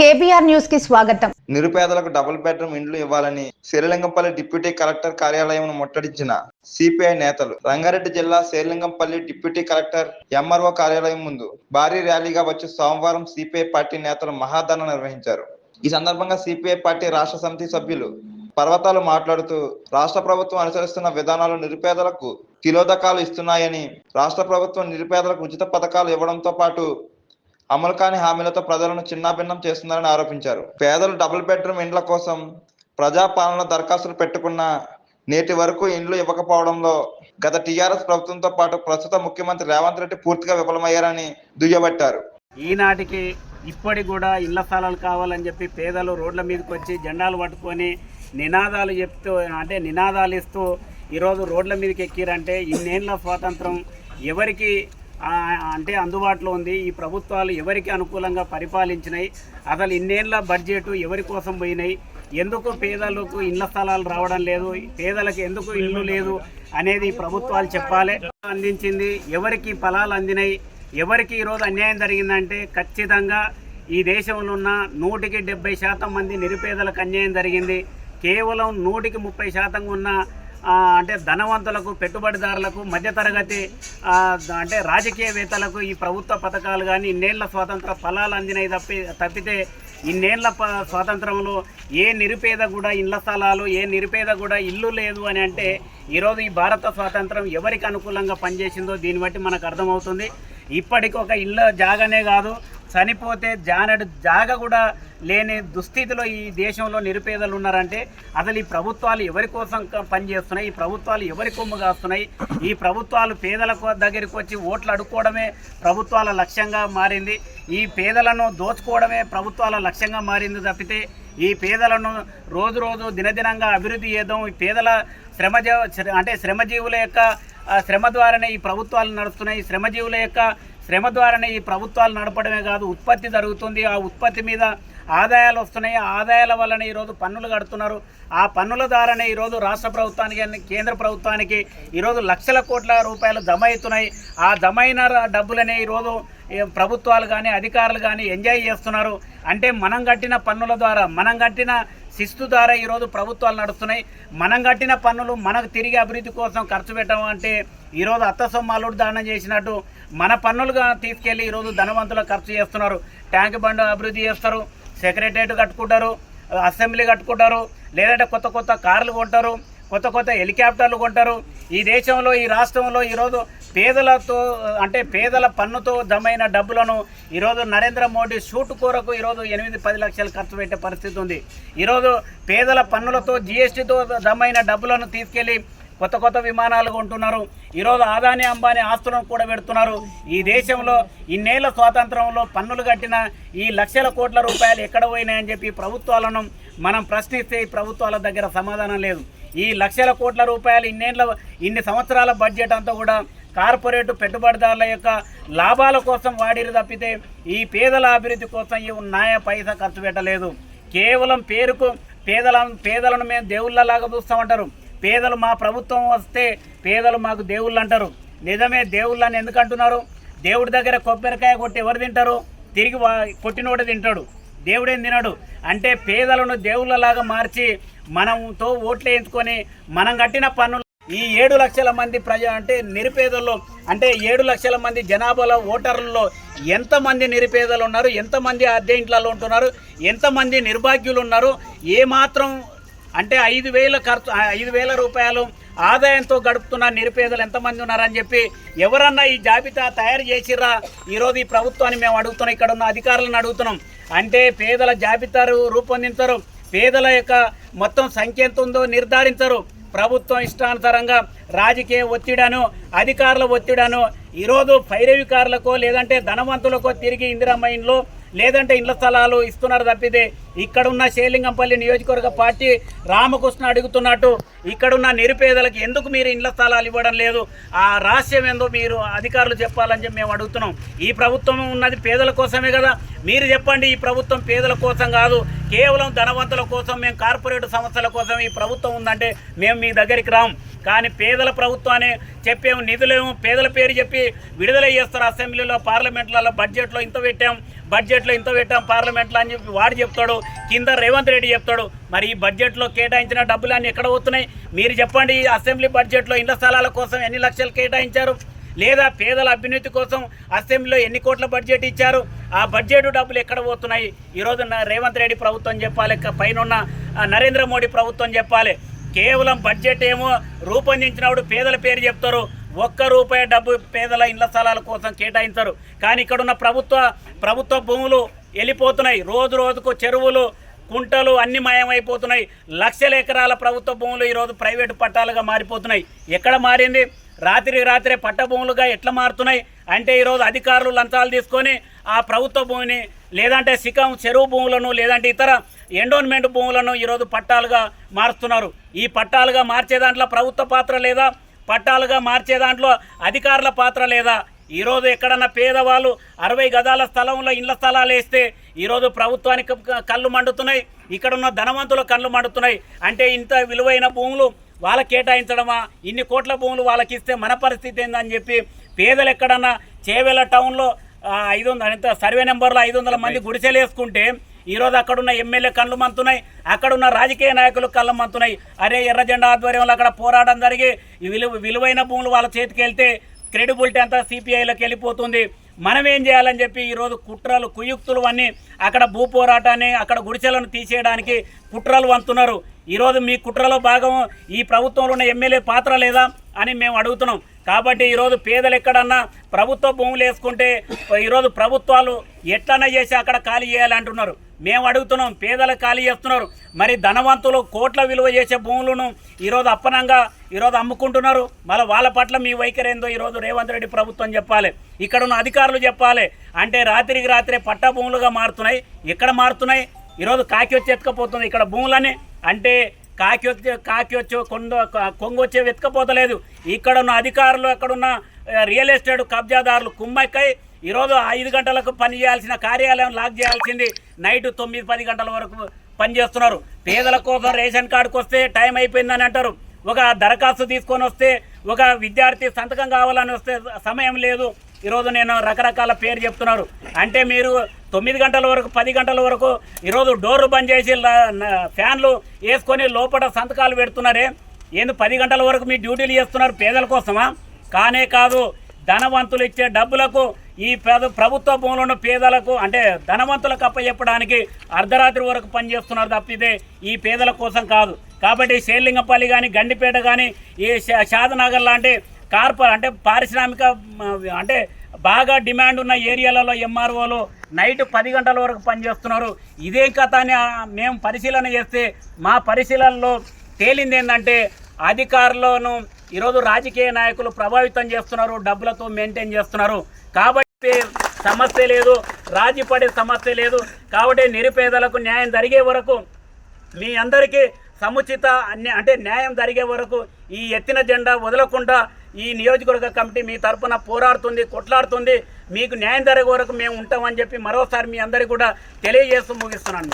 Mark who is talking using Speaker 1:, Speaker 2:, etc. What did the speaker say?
Speaker 1: KBR న్యూస్కి స్వాగతం.
Speaker 2: నిరుపేదలకు డబుల్ బెడ్రూమ్ ఇండ్లు ఇవ్వాలని శ్రీలింగంపల్లి డిప్యూటీ కలెక్టర్ కార్యాలయం ముట్టడించిన సిపిఐ నేతలు రంగారెడ్డి జిల్లా శ్రీలింగంపల్లి డిప్యూటీ కలెక్టర్ ఎంఆర్ఓ కార్యాలయం ముందు భారీ ర్యాలీగా వచ్చి సోమవారం సిపిఐ పార్టీ నేతలు మహాధరణ నిర్వహించారు. ఈ సందర్భంగా సిపిఐ పార్టీ రాష్ట్ర సమితి సభ్యులు పర్వతాలు మాట్లాడుతూ రాష్ట్ర ప్రభుత్వం అనుసరిస్తున్న విధానాలు నిరుపేదలకు తిలోదకాలు ఇస్తున్నాయని రాష్ట్ర ప్రభుత్వం నిరుపేదలకు ఉచిత పథకాలు ఇవ్వడంతో పాటు అమలు కాని హామీలతో ప్రజలను చిన్నాభిన్నం చేస్తుందని ఆరోపించారు. పేదలు డబుల్ బెడ్రూమ్ ఇండ్ల కోసం ప్రజాపాలన దరఖాస్తులు పెట్టుకున్న నేటి వరకు ఇండ్లు ఇవ్వకపోవడంలో గత టీఆర్ఎస్ ప్రభుత్వంతో పాటు ప్రస్తుత ముఖ్యమంత్రి రేవంత్ రెడ్డి పూర్తిగా విఫలమయ్యారని దుయ్యబట్టారు.
Speaker 3: ఈనాటికి ఇప్పటికి కూడా ఇళ్ళ స్థలాలు కావాలని చెప్పి పేదలు రోడ్ల మీదకి వచ్చి జెండాలు పట్టుకొని నినాదాలు చెప్తూ అంటే నినాదాలు ఇస్తూ ఈరోజు రోడ్ల మీదకి ఎక్కిరంటే ఇన్నేళ్ళ స్వాతంత్రం ఎవరికి అంటే అందుబాటులో ఉంది. ఈ ప్రభుత్వాలు ఎవరికి అనుకూలంగా పరిపాలించినాయి? అసలు ఇన్నేళ్ళ బడ్జెట్ ఎవరి కోసం పోయినాయి? ఎందుకు పేదలకు ఇళ్ళ స్థలాలు రావడం లేదు? పేదలకు ఎందుకు ఇల్లు లేదు అనేది ప్రభుత్వాలు చెప్పాలి. అందించింది ఎవరికి ఫలాలు అందినాయి? ఎవరికి ఈరోజు అన్యాయం జరిగిందంటే ఖచ్చితంగా ఈ దేశంలో ఉన్న నూటికి డెబ్బై శాతం మంది నిరుపేదలకు అన్యాయం జరిగింది. కేవలం నూటికి ముప్పై శాతం ఉన్న అంటే ధనవంతులకు పెట్టుబడిదారులకు మధ్యతరగతి అంటే రాజకీయవేత్తలకు ఈ ప్రభుత్వ పథకాలు కానీ ఇన్నేళ్ళ స్వాతంత్ర ఫలాలు అందినవి తప్పి తప్పితే ఇన్నేళ్ళ ప స్వాతంత్రంలో ఏ నిరుపేద కూడా ఇళ్ళ స్థలాలు ఏ నిరుపేద కూడా ఇల్లు లేదు అని అంటే ఈరోజు ఈ భారత స్వాతంత్రం ఎవరికి అనుకూలంగా పనిచేసిందో దీన్ని బట్టి మనకు అర్థమవుతుంది. ఇప్పటికి ఒక ఇల్లు జాగానే కాదు చనిపోతే జానడు జాగ కూడా లేని దుస్థితిలో ఈ దేశంలో నిరుపేదలు ఉన్నారంటే అసలు ఈ ప్రభుత్వాలు ఎవరి కోసం పనిచేస్తున్నాయి? ఈ ప్రభుత్వాలు ఎవరి కొమ్ము కాస్తున్నాయి? ఈ ప్రభుత్వాలు పేదల దగ్గరికి వచ్చి ఓట్లు అడుక్కోవడమే ప్రభుత్వాల లక్ష్యంగా మారింది. ఈ పేదలను దోచుకోవడమే ప్రభుత్వాల లక్ష్యంగా మారింది తప్పితే ఈ పేదలను రోజు రోజు దినదినంగా అభివృద్ధి చేద్దాం. ఈ పేదల శ్రమజీ అంటే శ్రమజీవుల యొక్క శ్రమ ద్వారానే ఈ ప్రభుత్వాలు నడుస్తున్నాయి. శ్రమజీవుల యొక్క శ్రమ ద్వారానే ఈ ప్రభుత్వాలు నడపడమే కాదు ఉత్పత్తి జరుగుతుంది. ఆ ఉత్పత్తి మీద ఆదాయాలు వస్తున్నాయి. ఆ ఆదాయాల వల్లనే ఈరోజు పన్నులు కడుతున్నారు. ఆ పన్నుల ద్వారానే ఈరోజు రాష్ట్ర ప్రభుత్వానికి కేంద్ర ప్రభుత్వానికి ఈరోజు లక్షల కోట్ల రూపాయలు జమ అవుతున్నాయి ఆ జమ అయిన డబ్బులనే ఈరోజు ప్రభుత్వాలు కానీ అధికారులు కానీ ఎంజాయ్ చేస్తున్నారు. అంటే మనం కట్టిన పన్నుల ద్వారా మనం కట్టిన శిస్తు ద్వారా ఈరోజు ప్రభుత్వాలు నడుస్తున్నాయి. మనం కట్టిన పన్నులు మనకు తిరిగి అభివృద్ధి కోసం ఖర్చు పెట్టడం అంటే ఈరోజు అత్త సొమ్మాలుడు దానం చేసినట్టు మన పన్నులుగా తీసుకెళ్ళి ఈరోజు ధనవంతులు ఖర్చు చేస్తున్నారు. ట్యాంక్ బండ్ అభివృద్ధి చేస్తారు. సెక్రటరియట్ కట్టుకుంటారు. అసెంబ్లీ కట్టుకుంటారు. లేదంటే కొత్త కొత్త కార్లు కొంటారు. కొత్త కొత్త హెలికాప్టర్లు కొంటారు. ఈ దేశంలో ఈ రాష్ట్రంలో ఈరోజు పేదలతో అంటే పేదల పన్నుతో జమైన డబ్బులను ఈరోజు నరేంద్ర మోడీ షూట్ కూరకు ఈరోజు ఎనిమిది పది లక్షలు ఖర్చు పెట్టే పరిస్థితి ఉంది. ఈరోజు పేదల పన్నులతో జిఎస్టీతో జమైన డబ్బులను తీసుకెళ్ళి కొత్త కొత్త విమానాలు కొంటున్నారు. ఈరోజు ఆదాని అంబానీ ఆస్తులను కూడా పెడుతున్నారు. ఈ దేశంలో ఇన్నేళ్ళ స్వాతంత్రంలో పన్నులు కట్టిన ఈ లక్షల కోట్ల రూపాయలు ఎక్కడ పోయినాయని చెప్పి ప్రభుత్వాలను మనం ప్రశ్నిస్తే ఈ ప్రభుత్వాల దగ్గర సమాధానం లేదు. ఈ లక్షల కోట్ల రూపాయలు ఇన్నేళ్ళ ఇన్ని సంవత్సరాల బడ్జెట్ అంతా కూడా కార్పొరేట్ పెట్టుబడిదారుల యొక్క లాభాల కోసం వాడిరు తప్పితే ఈ పేదల అభివృద్ధి కోసం ఈ నాయ పైసా ఖర్చు పెట్టలేదు. కేవలం పేరుకు పేదల పేదలను మేము దేవుళ్ళలాగా చూస్తామంటారు. పేదలు మా ప్రభుత్వం వస్తే పేదలు మాకు దేవుళ్ళు అంటారు. నిజమే దేవుళ్ళని ఎందుకు అంటున్నారు? దేవుడి దగ్గర కొబ్బరికాయ కొట్టి ఎవరు తింటారు? తిరిగి కొట్టినోడే తింటాడు. దేవుడేం తినడు? అంటే పేదలను దేవుళ్ళలాగా మార్చి మనంతో ఓట్లు వేయించుకొని మనం కట్టిన పన్నులు ఈ ఏడు లక్షల మంది ప్రజ అంటే నిరుపేదల్లో అంటే ఏడు లక్షల మంది జనాభాలో ఓటర్లలో ఎంతమంది నిరుపేదలు ఉన్నారు? ఎంతమంది అద్దె ఇంట్లలో ఉంటున్నారు? ఎంతమంది నిర్భాగ్యులు ఉన్నారు? ఏమాత్రం అంటే ఐదు వేల ఖర్చు ఐదు వేల రూపాయలు ఆదాయంతో గడుపుతున్న నిరుపేదలు ఎంతమంది ఉన్నారని చెప్పి ఎవరన్నా ఈ జాబితా తయారు చేసిర్రా? ఈరోజు ఈ ప్రభుత్వాన్ని మేము అడుగుతున్నాం ఇక్కడ ఉన్న అధికారులను అడుగుతున్నాం. అంటే పేదల జాబితా రూపొందించరు పేదల యొక్క మొత్తం సంఖ్య ఎంత ఉందో నిర్ధారించరు. ప్రభుత్వం ఇష్టానుసారంగా రాజకీయ ఒత్తిడను అధికారుల ఒత్తిడను ఈరోజు పైరవికారులకో లేదంటే ధనవంతులకో తిరిగి ఇందిరమ్మ లేదంటే ఇండ్ల స్థలాలు ఇస్తున్నారు తప్పితే ఇక్కడున్న శేలింగంపల్లి నియోజకవర్గ పార్టీ రామకృష్ణ అడుగుతున్నట్టు ఇక్కడున్న నిరుపేదలకు ఎందుకు మీరు ఇండ్ల స్థలాలు ఇవ్వడం లేదు? ఆ రహస్యం ఏందో మీరు అధికారులు చెప్పాలని చెప్పి మేము అడుగుతున్నాం. ఈ ప్రభుత్వం ఉన్నది పేదల కోసమే కదా. మీరు చెప్పండి ఈ ప్రభుత్వం పేదల కోసం కాదు కేవలం ధనవంతుల కోసం మేము కార్పొరేట్ సంస్థల కోసం ఈ ప్రభుత్వం ఉందంటే మేము మీ దగ్గరికి రాం. కానీ పేదల ప్రభుత్వాన్ని చెప్పేము నిధులేమో పేదల పేరు చెప్పి విడుదల చేస్తారు అసెంబ్లీలో పార్లమెంట్లలో బడ్జెట్లో ఇంత పెట్టాం. బడ్జెట్లో ఇంత పెట్టాం పార్లమెంట్లో అని చెప్పి వాడు చెప్తాడు కింద రేవంత్ రెడ్డి చెప్తాడు. మరి ఈ బడ్జెట్లో కేటాయించిన డబ్బులు అన్నీ ఎక్కడ పోతున్నాయి? మీరు చెప్పండి అసెంబ్లీ బడ్జెట్లో ఇళ్ళ స్థలాల కోసం ఎన్ని లక్షలు కేటాయించారు? లేదా పేదల అభ్యున్నతి కోసం అసెంబ్లీలో ఎన్ని కోట్ల బడ్జెట్ ఇచ్చారు? ఆ బడ్జెట్ డబ్బులు ఎక్కడ పోతున్నాయి? ఈరోజు రేవంత్ రెడ్డి ప్రభుత్వం చెప్పాలి పైన పైనున్న నరేంద్ర మోడీ ప్రభుత్వం చెప్పాలి. కేవలం బడ్జెట్ ఏమో రూపొందించినప్పుడు పేదల పేరు చెప్తారు. ఒక్క రూపాయి డబ్బు పేదల ఇళ్ళ స్థలాల కోసం కేటాయించరు. కానీ ఇక్కడున్న ప్రభుత్వ ప్రభుత్వ భూములు వెళ్ళిపోతున్నాయి. రోజు రోజుకు చెరువులు కుంటలు అన్ని మాయమైపోతున్నాయి. లక్షల ఎకరాల ప్రభుత్వ భూములు ఈరోజు ప్రైవేటు పట్టాలుగా మారిపోతున్నాయి. ఎక్కడ మారింది? రాత్రి రాత్రే పట్ట భూములుగా ఎట్లా మారుతున్నాయి? అంటే ఈరోజు అధికారులు లంచాలు తీసుకొని ఆ ప్రభుత్వ భూమిని లేదంటే సికం చెరువు భూములను లేదంటే ఇతర ఎండోన్మెంట్ భూములను ఈరోజు పట్టాలుగా మారుస్తున్నారు. ఈ పట్టాలుగా మార్చే దాంట్లో ప్రభుత్వ పాత్ర లేదా? పట్టాలుగా మార్చే దాంట్లో అధికారుల పాత్ర లేదా? ఈరోజు ఎక్కడన్నా పేదవాళ్ళు అరవై గదాల స్థలంలో ఇళ్ళ స్థలాలు వేస్తే ఈరోజు ప్రభుత్వానికి కళ్ళు మండుతున్నాయి. ఇక్కడ ఉన్న ధనవంతుల కళ్ళు మండుతున్నాయి. అంటే ఇంత విలువైన భూములు వాళ్ళకి కేటాయించడమా? ఇన్ని కోట్ల భూములు వాళ్ళకి ఇస్తే మన పరిస్థితి ఏందని చెప్పి పేదలు ఎక్కడన్నా చేవెల టౌన్లో ఐదు వందల సర్వే నెంబర్లో ఐదు వందల మంది గుడిసెలు వేసుకుంటే ఈరోజు అక్కడున్న ఎమ్మెల్యే కళ్ళు మంతున్నాయి అక్కడున్న రాజకీయ నాయకులు కళ్ళు మంతున్నాయి. అరే ఎర్రజెండా ఆధ్వర్యంలో అక్కడ పోరాటం జరిగి విలువ విలువైన భూములు వాళ్ళ చేతికి వెళ్తే క్రెడిబిలిటీ అంతా సిపిఐలోకి వెళ్ళిపోతుంది. మనం ఏం చేయాలని చెప్పి ఈరోజు కుట్రలు కుయుక్తులు అన్నీ అక్కడ భూ పోరాటాన్ని అక్కడ గుడిసెలను తీసేయడానికి కుట్రలు వంతున్నారు. ఈరోజు మీ కుట్రలో భాగం ఈ ప్రభుత్వంలో ఉన్న ఎమ్మెల్యే పాత్ర లేదా అని మేము అడుగుతున్నాం. కాబట్టి ఈరోజు పేదలు ఎక్కడన్నా ప్రభుత్వ భూములు వేసుకుంటే ఈరోజు ప్రభుత్వాలు ఎట్లన్నా చేసి అక్కడ ఖాళీ చేయాలంటున్నారు మేము అడుగుతున్నాం పేదలు ఖాళీ చేస్తున్నారు. మరి ధనవంతులు కోట్ల విలువ చేసే భూములను ఈరోజు అప్పనంగా ఈరోజు అమ్ముకుంటున్నారు. మళ్ళీ వాళ్ళ పట్ల మీ వైఖరి ఏందో ఈరోజు రేవంత్ రెడ్డి ప్రభుత్వం చెప్పాలి. ఇక్కడ ఉన్న అధికారులు చెప్పాలి. అంటే రాత్రికి రాత్రే పట్టా భూములుగా మారుతున్నాయి ఎక్కడ మారుతున్నాయి? ఈరోజు కాకి వచ్చి ఎత్తుకపోతుంది ఇక్కడ భూములని అంటే కాకి వచ్చి కాకి వచ్చి కొండ కొంగు వచ్చే వెతకపోతలేదు ఇక్కడ ఉన్న అధికారులు అక్కడున్న రియల్ ఎస్టేట్ కబ్జాదారులు కుమ్మక్కై ఈరోజు ఐదు గంటలకు పని చేయాల్సిన కార్యాలయం లాక్ చేయాల్సింది. నైట్ తొమ్మిది పది గంటల వరకు పనిచేస్తున్నారు పేదల కోసం రేషన్ కార్డుకు వస్తే టైం అయిపోయిందని అంటారు. ఒక దరఖాస్తు తీసుకొని వస్తే ఒక విద్యార్థి సంతకం కావాలని వస్తే సమయం లేదు. ఈరోజు నేను రకరకాల పేరు చెప్తున్నారు. అంటే మీరు తొమ్మిది గంటల వరకు పది గంటల వరకు ఈరోజు డోర్లు బంద్ చేసి ఫ్యాన్లు వేసుకొని లోపల సంతకాలు పెడుతున్నారే. ఏంది పది గంటల వరకు మీ డ్యూటీలు చేస్తున్నారు పేదల కోసమా? కానే కాదు ధనవంతులు ఇచ్చే డబ్బులకు ఈ పేద ప్రభుత్వ భూములను పేదలకు అంటే ధనవంతులకు అప్పచెప్పడానికి అర్ధరాత్రి వరకు పనిచేస్తున్నారు తప్పితే ఈ పేదల కోసం కాదు. కాబట్టి శేర్లింగపల్లి కానీ గండిపేట కానీ ఈ షా- షాదనగర్ లాంటి కార్పొర అంటే పారిశ్రామిక అంటే బాగా డిమాండ్ ఉన్న ఏరియాలలో ఎంఆర్ఓలు నైట్ పది గంటల వరకు పనిచేస్తున్నారు. ఇదేం కథ అని మేము పరిశీలన చేస్తే మా పరిశీలనలో తేలింది ఏంటంటే అధికారులను ఈరోజు రాజకీయ నాయకులు ప్రభావితం చేస్తున్నారు డబ్బులతో మెయింటైన్ చేస్తున్నారు. కాబట్టి సమస్య లేదు రాజీ పడే సమస్య లేదు. కాబట్టి నిరుపేదలకు న్యాయం జరిగే వరకు మీ అందరికీ సముచిత అన్య అంటే న్యాయం జరిగే వరకు ఈ ఎత్తిన జెండా వదలకుండా ఈ నియోజకవర్గ కమిటీ మీ తరఫున పోరాడుతుంది కొట్లాడుతుంది. మీకు న్యాయం జరిగే వరకు మేము ఉంటామని చెప్పి మరోసారి మీ అందరికీ కూడా తెలియజేస్తూ ముగిస్తున్నాను